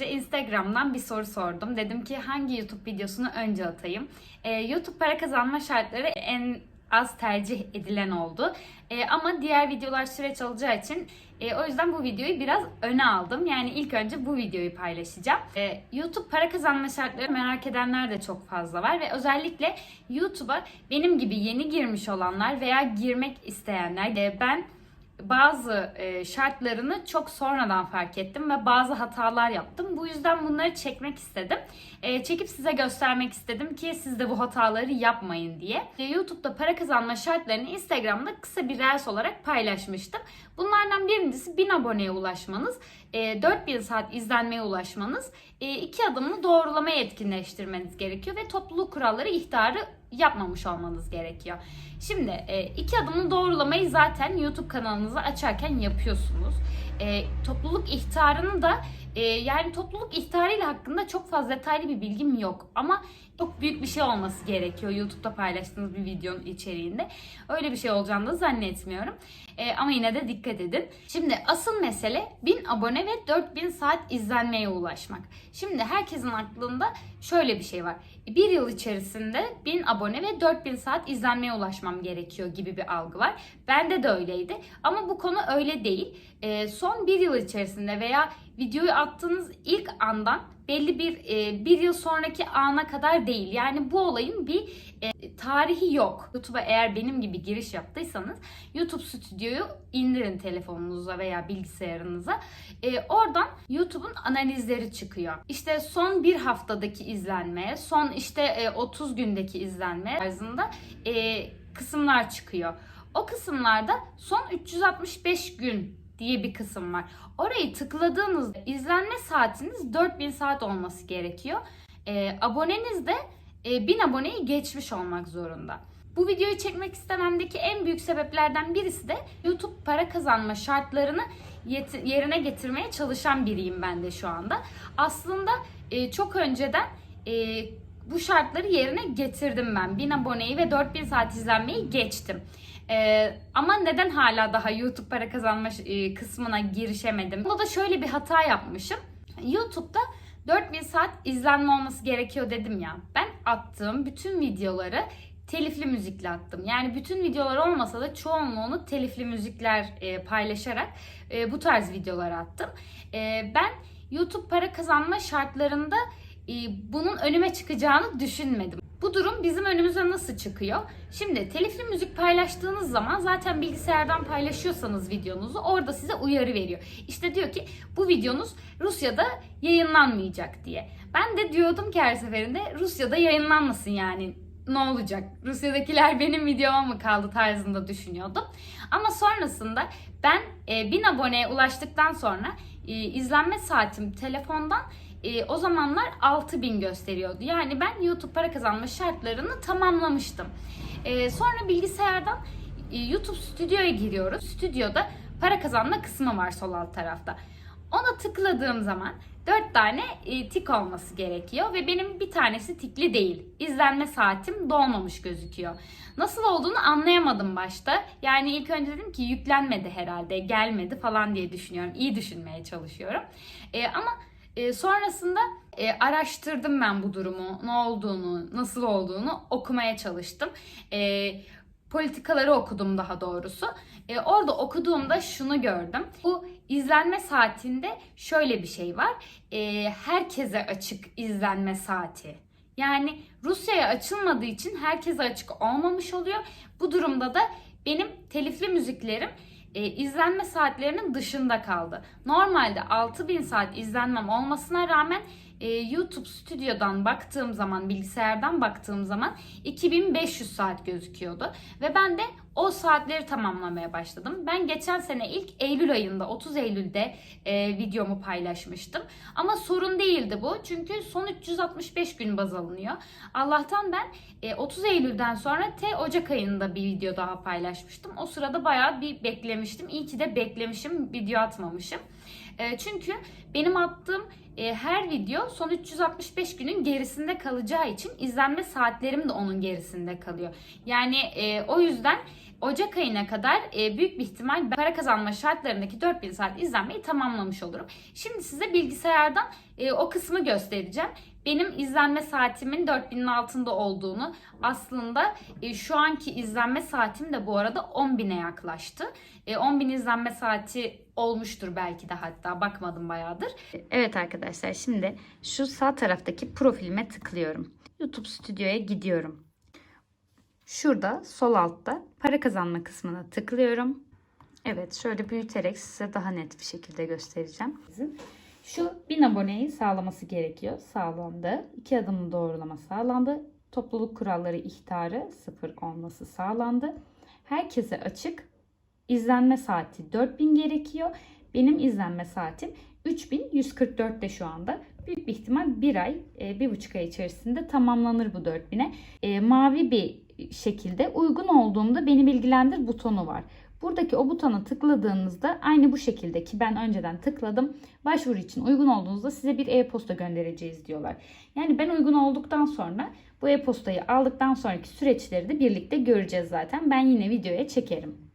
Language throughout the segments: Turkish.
önce Instagram'dan bir soru sordum. Dedim ki hangi YouTube videosunu önce atayım? Ee, YouTube para kazanma şartları en az tercih edilen oldu. Ee, ama diğer videolar süreç alacağı için e, o yüzden bu videoyu biraz öne aldım. Yani ilk önce bu videoyu paylaşacağım. Ee, YouTube para kazanma şartları merak edenler de çok fazla var ve özellikle YouTube'a benim gibi yeni girmiş olanlar veya girmek isteyenler e, ben bazı e, şartlarını çok sonradan fark ettim ve bazı hatalar yaptım. Bu yüzden bunları çekmek istedim. E, çekip size göstermek istedim ki siz de bu hataları yapmayın diye. E, YouTube'da para kazanma şartlarını Instagram'da kısa bir reels olarak paylaşmıştım. Bunlardan birincisi 1000 aboneye ulaşmanız, e, 4000 saat izlenmeye ulaşmanız, e, iki adımlı doğrulamayı etkinleştirmeniz gerekiyor ve topluluk kuralları ihtarı yapmamış olmanız gerekiyor. Şimdi e, iki adımlı doğrulamayı zaten YouTube kanalınızı açarken yapıyorsunuz. E, topluluk ihtarını da e, yani topluluk ihtarıyla hakkında çok fazla detaylı bir bilgim yok ama çok büyük bir şey olması gerekiyor YouTube'da paylaştığınız bir videonun içeriğinde. Öyle bir şey olacağını da zannetmiyorum. E, ama yine de dikkat edin. Şimdi asıl mesele 1000 abone ve 4000 saat izlenmeye ulaşmak. Şimdi herkesin aklında şöyle bir şey var. Bir yıl içerisinde 1000 abone ve 4000 saat izlenmeye ulaşmam gerekiyor gibi bir algı var. Bende de öyleydi. Ama bu konu öyle değil. E, son bir yıl içerisinde veya videoyu attığınız ilk andan belli bir e, bir yıl sonraki ana kadar değil. Yani bu olayın bir e, tarihi yok. YouTube'a eğer benim gibi giriş yaptıysanız YouTube Stüdyo'yu indirin telefonunuza veya bilgisayarınıza. E, oradan YouTube'un analizleri çıkıyor. İşte son bir haftadaki izlenme, son işte e, 30 gündeki izlenme tarzında e, kısımlar çıkıyor. O kısımlarda son 365 gün diye bir kısım var. Orayı tıkladığınızda izlenme saatiniz 4000 saat olması gerekiyor. E, aboneniz de e, 1000 aboneyi geçmiş olmak zorunda. Bu videoyu çekmek istememdeki en büyük sebeplerden birisi de YouTube para kazanma şartlarını yerine getirmeye çalışan biriyim ben de şu anda. Aslında e, çok önceden e, bu şartları yerine getirdim ben. 1000 aboneyi ve 4000 saat izlenmeyi geçtim. Ee, ama neden hala daha YouTube para kazanma e, kısmına girişemedim? Burada da şöyle bir hata yapmışım. YouTube'da 4000 saat izlenme olması gerekiyor dedim ya. Ben attığım bütün videoları telifli müzikle attım. Yani bütün videolar olmasa da çoğunluğunu telifli müzikler e, paylaşarak e, bu tarz videolar attım. E, ben YouTube para kazanma şartlarında e, bunun önüme çıkacağını düşünmedim. Bu durum bizim önümüze nasıl çıkıyor? Şimdi telifli müzik paylaştığınız zaman zaten bilgisayardan paylaşıyorsanız videonuzu orada size uyarı veriyor. İşte diyor ki bu videonuz Rusya'da yayınlanmayacak diye. Ben de diyordum ki her seferinde Rusya'da yayınlanmasın yani ne olacak? Rusya'dakiler benim videoma mı kaldı tarzında düşünüyordum. Ama sonrasında ben e, 1000 aboneye ulaştıktan sonra e, izlenme saatim telefondan e, o zamanlar 6000 gösteriyordu. Yani ben YouTube para kazanma şartlarını tamamlamıştım. E, sonra bilgisayardan e, YouTube Stüdyo'ya giriyoruz. Stüdyoda para kazanma kısmı var sol alt tarafta. Ona tıkladığım zaman 4 tane e, tik olması gerekiyor ve benim bir tanesi tikli değil. İzlenme saatim dolmamış gözüküyor. Nasıl olduğunu anlayamadım başta. Yani ilk önce dedim ki yüklenmedi herhalde, gelmedi falan diye düşünüyorum. İyi düşünmeye çalışıyorum. E, ama e, sonrasında e, araştırdım ben bu durumu, ne olduğunu, nasıl olduğunu okumaya çalıştım. E, politikaları okudum daha doğrusu. E, orada okuduğumda şunu gördüm. Bu izlenme saatinde şöyle bir şey var. E, herkese açık izlenme saati. Yani Rusya'ya açılmadığı için herkese açık olmamış oluyor. Bu durumda da benim telifli müziklerim e, izlenme saatlerinin dışında kaldı. Normalde 6000 saat izlenmem olmasına rağmen e, YouTube stüdyodan baktığım zaman, bilgisayardan baktığım zaman 2500 saat gözüküyordu. Ve ben de o saatleri tamamlamaya başladım. Ben geçen sene ilk Eylül ayında, 30 Eylül'de e, videomu paylaşmıştım. Ama sorun değildi bu. Çünkü son 365 gün baz alınıyor. Allah'tan ben e, 30 Eylül'den sonra T Ocak ayında bir video daha paylaşmıştım. O sırada bayağı bir beklemiştim. İyi ki de beklemişim, video atmamışım. E, çünkü benim attığım her video son 365 günün gerisinde kalacağı için izlenme saatlerim de onun gerisinde kalıyor. Yani e, o yüzden Ocak ayına kadar e, büyük bir ihtimal para kazanma şartlarındaki 4000 saat izlenmeyi tamamlamış olurum. Şimdi size bilgisayardan e, o kısmı göstereceğim. Benim izlenme saatimin 4000'in altında olduğunu aslında e, şu anki izlenme saatim de bu arada 10.000'e yaklaştı. E, 10.000 izlenme saati olmuştur belki de hatta bakmadım bayağıdır. Evet arkadaşlar şimdi şu sağ taraftaki profilime tıklıyorum. YouTube Stüdyo'ya gidiyorum. Şurada sol altta para kazanma kısmına tıklıyorum. Evet şöyle büyüterek size daha net bir şekilde göstereceğim. Şu 1000 aboneyi sağlaması gerekiyor. Sağlandı. İki adımlı doğrulama sağlandı. Topluluk kuralları ihtarı sıfır olması sağlandı. Herkese açık. İzlenme saati 4000 gerekiyor. Benim izlenme saatim 3144'te şu anda. Büyük bir ihtimal bir ay, e, bir buçuk ay içerisinde tamamlanır bu 4000'e. E, mavi bir şekilde uygun olduğumda beni bilgilendir butonu var. Buradaki o butona tıkladığınızda aynı bu şekilde ki ben önceden tıkladım. Başvuru için uygun olduğunuzda size bir e-posta göndereceğiz diyorlar. Yani ben uygun olduktan sonra bu e-postayı aldıktan sonraki süreçleri de birlikte göreceğiz zaten. Ben yine videoya çekerim.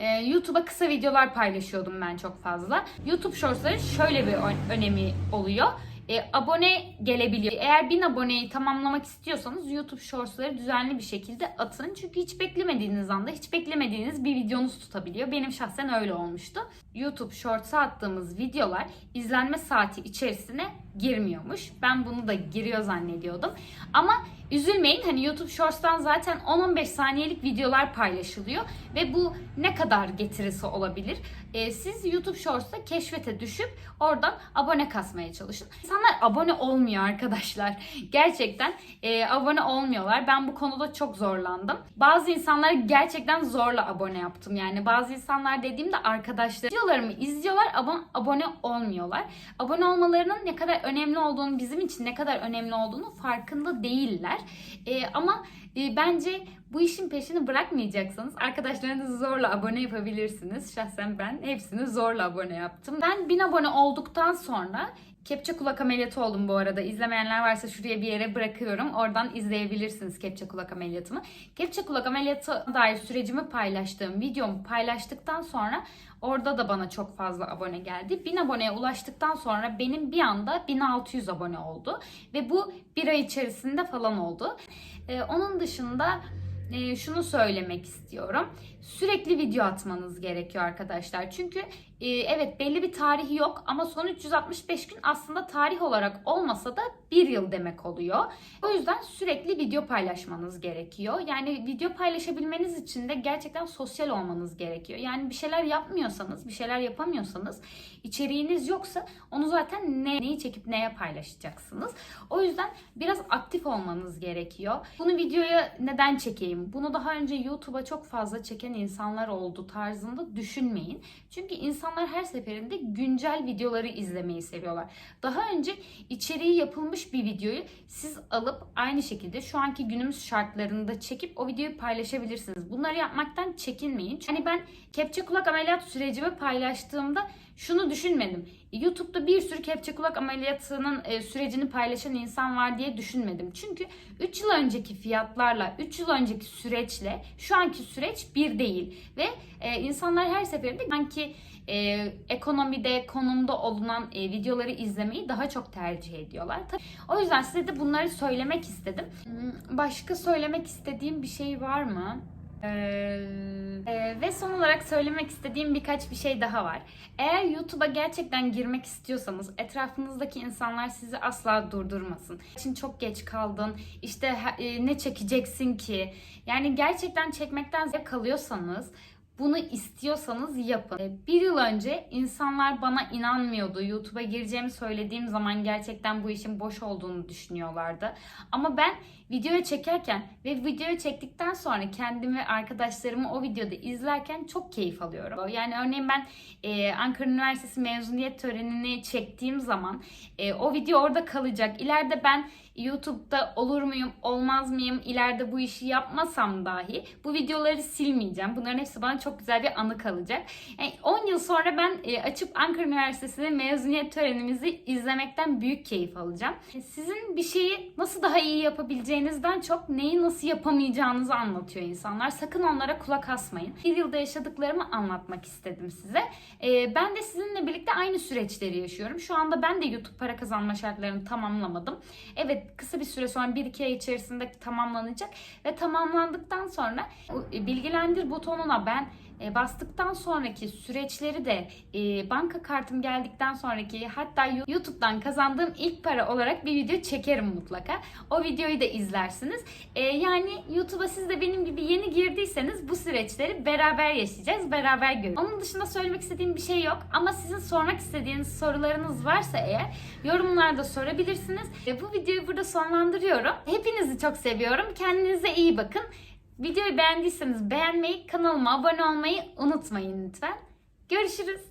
Ee, YouTube'a kısa videolar paylaşıyordum ben çok fazla. YouTube Shorts'ların şöyle bir ön- önemi oluyor. E, abone gelebiliyor. Eğer 1000 aboneyi tamamlamak istiyorsanız YouTube Shorts'ları düzenli bir şekilde atın. Çünkü hiç beklemediğiniz anda hiç beklemediğiniz bir videonuz tutabiliyor. Benim şahsen öyle olmuştu. YouTube Shorts'a attığımız videolar izlenme saati içerisine girmiyormuş. Ben bunu da giriyor zannediyordum. Ama üzülmeyin hani YouTube Shorts'tan zaten 10-15 saniyelik videolar paylaşılıyor ve bu ne kadar getirisi olabilir? Ee, siz YouTube Shorts'ta keşfete düşüp oradan abone kasmaya çalışın. İnsanlar abone olmuyor arkadaşlar. Gerçekten e, abone olmuyorlar. Ben bu konuda çok zorlandım. Bazı insanlar gerçekten zorla abone yaptım. Yani bazı insanlar dediğimde arkadaşlar videolarımı izliyorlar ama abone olmuyorlar. Abone olmalarının ne kadar önemli olduğunu bizim için ne kadar önemli olduğunu farkında değiller. E, ama e, bence bu işin peşini bırakmayacaksanız arkadaşlarınızı zorla abone yapabilirsiniz. Şahsen ben hepsini zorla abone yaptım. Ben 1000 abone olduktan sonra Kepçe kulak ameliyatı oldum bu arada. İzlemeyenler varsa şuraya bir yere bırakıyorum. Oradan izleyebilirsiniz kepçe kulak ameliyatımı. Kepçe kulak ameliyatı dair sürecimi paylaştığım videomu paylaştıktan sonra orada da bana çok fazla abone geldi. 1000 aboneye ulaştıktan sonra benim bir anda 1600 abone oldu. Ve bu bir ay içerisinde falan oldu. Ee, onun dışında e, şunu söylemek istiyorum. Sürekli video atmanız gerekiyor arkadaşlar. Çünkü e, evet belli bir tarihi yok ama son 365 gün aslında tarih olarak olmasa da bir yıl demek oluyor. O yüzden sürekli video paylaşmanız gerekiyor. Yani video paylaşabilmeniz için de gerçekten sosyal olmanız gerekiyor. Yani bir şeyler yapmıyorsanız, bir şeyler yapamıyorsanız, içeriğiniz yoksa onu zaten ne, neyi çekip neye paylaşacaksınız. O yüzden biraz aktif olmanız gerekiyor. Bunu videoya neden çekeyim? Bunu daha önce YouTube'a çok fazla çeken insanlar oldu tarzında düşünmeyin. Çünkü insanlar her seferinde güncel videoları izlemeyi seviyorlar. Daha önce içeriği yapılmış bir videoyu siz alıp aynı şekilde şu anki günümüz şartlarında çekip o videoyu paylaşabilirsiniz. Bunları yapmaktan çekinmeyin. Hani ben kepçe kulak ameliyat sürecimi paylaştığımda şunu düşünmedim. YouTube'da bir sürü kepçe kulak ameliyatının e, sürecini paylaşan insan var diye düşünmedim. Çünkü 3 yıl önceki fiyatlarla, 3 yıl önceki süreçle şu anki süreç bir değil. Ve e, insanlar her seferinde sanki e, ekonomide, konumda olunan e, videoları izlemeyi daha çok tercih ediyorlar. Tabii, o yüzden size de bunları söylemek istedim. Hmm, Başka söylemek istediğim bir şey var mı? Ee, e, ve son olarak söylemek istediğim birkaç bir şey daha var. Eğer YouTube'a gerçekten girmek istiyorsanız etrafınızdaki insanlar sizi asla durdurmasın. Için çok geç kaldın. İşte e, ne çekeceksin ki? Yani gerçekten çekmekten zevk kalıyorsanız bunu istiyorsanız yapın. E, Bir yıl önce insanlar bana inanmıyordu. YouTube'a gireceğimi söylediğim zaman gerçekten bu işin boş olduğunu düşünüyorlardı. Ama ben videoya çekerken ve videoyu çektikten sonra kendimi ve arkadaşlarımı o videoda izlerken çok keyif alıyorum. Yani örneğin ben e, Ankara Üniversitesi mezuniyet törenini çektiğim zaman e, o video orada kalacak. İleride ben YouTube'da olur muyum, olmaz mıyım, ileride bu işi yapmasam dahi bu videoları silmeyeceğim. Bunların hepsi bana çok güzel bir anı kalacak. Yani 10 yıl sonra ben e, açıp Ankara Üniversitesi'nde mezuniyet törenimizi izlemekten büyük keyif alacağım. Sizin bir şeyi nasıl daha iyi yapabileceğinizden çok neyi nasıl yapamayacağınızı anlatıyor insanlar. Sakın onlara kulak asmayın. Bir yılda yaşadıklarımı anlatmak istedim size. E, ben de sizinle birlikte aynı süreçleri yaşıyorum. Şu anda ben de YouTube para kazanma şartlarını tamamlamadım. Evet kısa bir süre sonra 1-2 ay içerisinde tamamlanacak ve tamamlandıktan sonra e, bilgilendir butonuna ben e, bastıktan sonraki süreçleri de e, banka kartım geldikten sonraki hatta YouTube'dan kazandığım ilk para olarak bir video çekerim mutlaka. O videoyu da izlersiniz. Yani YouTube'a siz de benim gibi yeni girdiyseniz bu süreçleri beraber yaşayacağız, beraber göreceğiz. Onun dışında söylemek istediğim bir şey yok ama sizin sormak istediğiniz sorularınız varsa eğer yorumlarda sorabilirsiniz. Ve bu videoyu burada sonlandırıyorum. Hepinizi çok seviyorum. Kendinize iyi bakın. Videoyu beğendiyseniz beğenmeyi, kanalıma abone olmayı unutmayın lütfen. Görüşürüz.